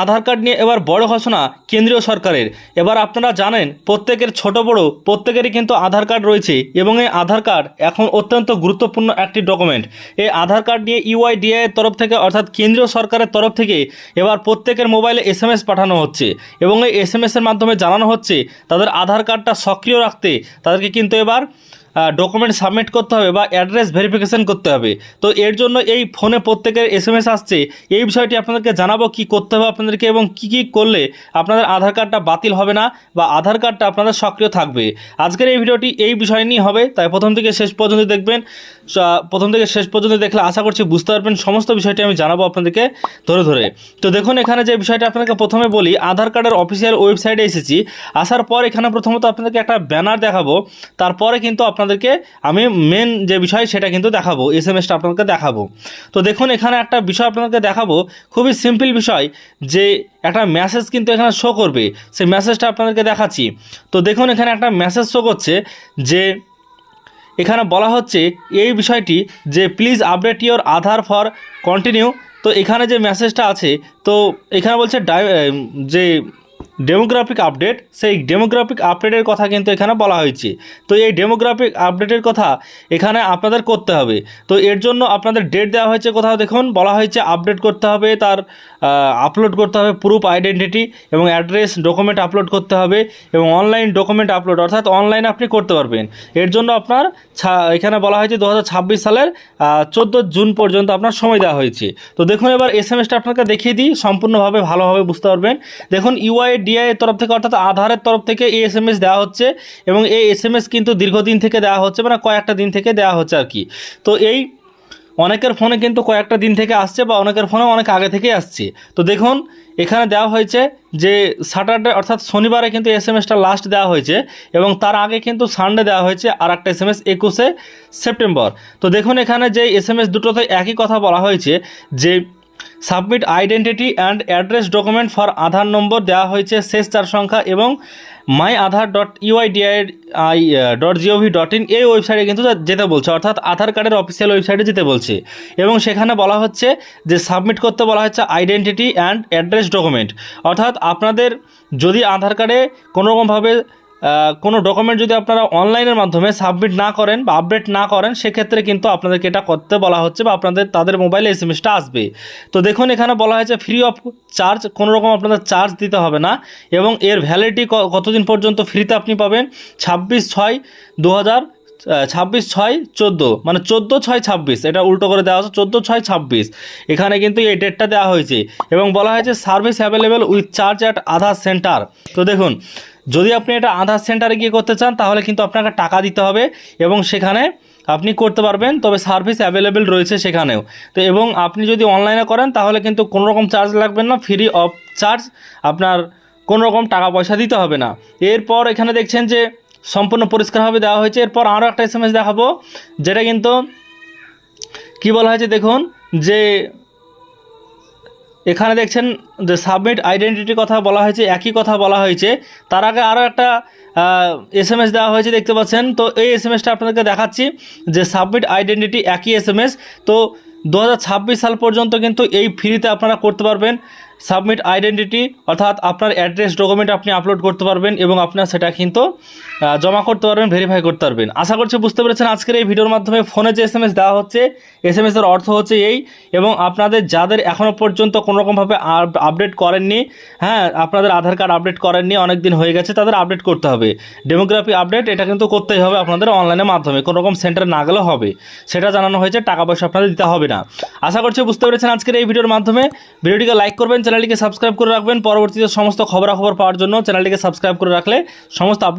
আধার card নিয়ে এবার বড় ঘোষণা কেন্দ্রীয় সরকারের। এবার আপনারা জানেন, প্রত্যেকের ছোট বড়, প্রত্যেকেরই কিন্তু আধার কার্ড রয়েছে এবং এই আধার কার্ড এখন অত্যন্ত গুরুত্বপূর্ণ একটি ডকুমেন্ট। এই আধার কার্ড নিয়ে ইউআইডিআই এর তরফ থেকে, অর্থাৎ কেন্দ্রীয় সরকারের তরফ থেকে এবার প্রত্যেকের মোবাইলে এস এম এস পাঠানো হচ্ছে এবং এই এস এম এসের মাধ্যমে জানানো হচ্ছে, তাদের আধার কার্ডটা সক্রিয় রাখতে তাদেরকে কিন্তু এবার ডকুমেন্ট সাবমিট করতে হবে বা অ্যাড্রেস ভেরিফিকেশান করতে হবে। তো এর জন্য এই ফোনে প্রত্যেকের এস এম এস আসছে। এই বিষয়টি আপনাদেরকে জানাব কি করতে হবে আপনাদেরকে এবং কি কি করলে আপনাদের আধার কার্ডটা বাতিল হবে না বা আধার কার্ডটা আপনাদের সক্রিয় থাকবে। আজকের এই ভিডিওটি এই বিষয় নিয়ে হবে। তাই প্রথম থেকে শেষ পর্যন্ত দেখবেন। প্রথম থেকে শেষ পর্যন্ত দেখলে আশা করছি বুঝতে পারবেন সমস্ত বিষয়টি আমি জানাব আপনাদেরকে ধরে ধরে। তো দেখুন, এখানে যে বিষয়টা আপনাদেরকে প্রথমে বলি, আধার কার্ডের অফিসিয়াল ওয়েবসাইটে এসেছি। আসার পর এখানে প্রথমত আপনাদেরকে একটা ব্যানার দেখাবো। তারপরে কিন্তু আপনাদেরকে আমি মেন যে বিষয়, সেটা কিন্তু দেখাবো। এস এম এসটা আপনাদেরকে দেখাবো। তো দেখুন, এখানে একটা বিষয় আপনাদেরকে দেখাবো। খুবই সিম্পল বিষয় যে একটা মেসেজ কিন্তু এখানে শো করবে। সেই মেসেজটা আপনাদেরকে দেখাচ্ছি। তো দেখুন, এখানে একটা মেসেজ শো করছে যে এখানে বলা হচ্ছে এই বিষয়টি যে please update your Aadhaar for continue তো এখানে যে মেসেজটা আছে, তো এখানে বলছে যে ডেমোগ্রাফিক আপডেট সেই ডেমোগ্রাফিক আপডেটের কথা কিন্তু এখানে বলা হয়েছে। তো এই ডেমোগ্রাফিক আপডেটের কথা এখানে আপনাদের করতে হবে। তো এর জন্য আপনাদের ডেট দেওয়া হয়েছে কোথাও দেখুন, বলা হয়েছে আপডেট করতে হবে, তার আপলোড করতে হবে প্রুফ আইডেন্টিটি এবং অ্যাড্রেস ডকুমেন্ট আপলোড করতে হবে এবং অনলাইন ডকুমেন্ট আপলোড অর্থাৎ অনলাইনে আপনি করতে পারবেন। এর জন্য আপনার এখানে বলা হয়েছে দু হাজার ছাব্বিশ সালের চোদ্দ জুন পর্যন্ত আপনার সময় দেওয়া হয়েছে। তো দেখুন এবার এস এম এসটা আপনাকে দেখিয়ে দিই, সম্পূর্ণভাবে ভালোভাবে বুঝতে পারবেন। দেখুন ইউআই ডিআইয়ের তরফ থেকে, অর্থাৎ আধারের তরফ থেকে এই এস এম এস দেওয়া হচ্ছে এবং এই এস এম এস কিন্তু দীর্ঘদিন থেকে দেওয়া হচ্ছে মানে কয়েকটা দিন থেকে দেওয়া হচ্ছে আর কি। তো এই অনেকের ফোনে কিন্তু কয়েকটা দিন থেকে আসছে বা অনেকের ফোনে অনেক আগে থেকেই আসছে। তো দেখুন, এখানে দেওয়া হয়েছে যে স্যাটারডে অর্থাৎ শনিবারে কিন্তু এস এম এসটা লাস্ট দেওয়া হয়েছে এবং তার আগে কিন্তু সানডে দেওয়া হয়েছে আর একটা এস এম এস একুশে সেপ্টেম্বর তো দেখুন, এখানে যে এস এম এস দুটোতে একই কথা বলা হয়েছে যে submit identity and address document for Aadhaar number দেওয়া হয়েছে শেষ চার সংখ্যা এবং my Aadhaar dot UIDAI I dot GOV dot in এই ওয়েবসাইটে কিন্তু যেতে বলছে, অর্থাৎ আধার কার্ডের অফিসিয়াল ওয়েবসাইটে যেতে বলছে। এবং সেখানে বলা হচ্ছে যে সাবমিট করতে বলা হচ্ছে আইডেন্টিটি অ্যান্ড অ্যাড্রেস ডকুমেন্ট অর্থাৎ আপনাদের যদি আধার কার্ডে কোনোরকমভাবে কোনো ডকুমেন্ট যদি আপনারা অনলাইনের মাধ্যমে সাবমিট না করেন বা আপডেট না করেন, সেক্ষেত্রে কিন্তু আপনাদেরকে এটা করতে বলা হচ্ছে বা আপনাদের, তাদের মোবাইলে এস এম এসটা আসবে। তো দেখুন, এখানে বলা হয়েছে ফ্রি অফ চার্জ কোনো রকম আপনাদের চার্জ দিতে হবে না এবং এর ভ্যালিডিটি কতদিন পর্যন্ত ফ্রিতে আপনি পাবেন? ছাব্বিশ ছয় দু ছাব্বিশ ছয় চোদ্দ মানে চোদ্দ ছয় ছাব্বিশ, এটা উল্টো করে দেওয়া হচ্ছে চোদ্দ ছয় ছাব্বিশ। এখানে কিন্তু এই ডেটটা দেওয়া হয়েছে এবং বলা হয়েছে service available with charge at Aadhaar centre তো দেখুন যদি আপনি এটা আধার সেন্টারে গিয়ে করতে চান, তাহলে কিন্তু আপনাকে টাকা দিতে হবে এবং সেখানে আপনি করতে পারবেন, তবে সার্ভিস অ্যাভেলেবেল রয়েছে সেখানেও। তো এবং আপনি যদি অনলাইনে করেন, তাহলে কিন্তু কোনো রকম চার্জ লাগবে না, ফ্রি অফ চার্জ আপনার কোনো রকম টাকা পয়সা দিতে হবে না। এরপর এখানে দেখছেন যে সম্পূর্ণ পরিষ্কারভাবে দেওয়া হয়েছে। এরপর আরও একটা এস দেখাবো, যেটা কিন্তু কী বলা হয়েছে দেখুন, যে এখানে দেখছেন যে সাবমিট আইডেন্টিটির কথা বলা হয়েছে, একই কথা বলা হয়েছে। তার আগে আরও একটা এস এম এস দেওয়া হয়েছে, দেখতে পাচ্ছেন। তো এই এস এম এসটা আপনাদেরকে দেখাচ্ছি যে সাবমিট আইডেন্টিটি একই এস এম এস তো দু হাজার ছাব্বিশ সাল পর্যন্ত কিন্তু এই ফ্রিতে আপনারা করতে পারবেন। সাবমিট আইডেন্টিটি, অর্থাৎ আপনার অ্যাড্রেস ডকুমেন্ট আপনি আপলোড করতে পারবেন এবং আপনার সেটা কিন্তু জমা করতে পারবেন ভেরিফাই করতে পারবেন। আশা করছি বুঝতে পেরেছেন আজকের এই ভিডিওর মাধ্যমে ফোনে যে এস এম এস দেওয়া হচ্ছে এস এম অর্থ হচ্ছে এই এবং আপনাদের যাদের এখনও পর্যন্ত কোনোরকমভাবে আপডেট করেননি হ্যাঁ আপনাদের আধার কার্ড আপডেট করেননি অনেক দিন হয়ে গেছে, তাদের আপডেট করতে হবে। ডেমোগ্রাফি আপডেট এটা কিন্তু করতেই হবে আপনাদের অনলাইনের মাধ্যমে কোনো রকম সেন্টারে না গেলেও হবে। সেটা জানানো হয়েছে, টাকা পয়সা আপনাদের দিতে হবে না। আশা করছি বুঝতে পেরেছেন আজকের এই ভিডিওর মাধ্যমে। ভিডিওটিকে লাইক করবেন চ্যানেলটিকে সাবস্ক্রাইব করে রাখবেন। পরবর্তীতে সমস্ত খবরাখবর পাওয়ার জন্য চ্যানেলটিকে সাবস্ক্রাইব করে রাখলে সমস্ত আপডেট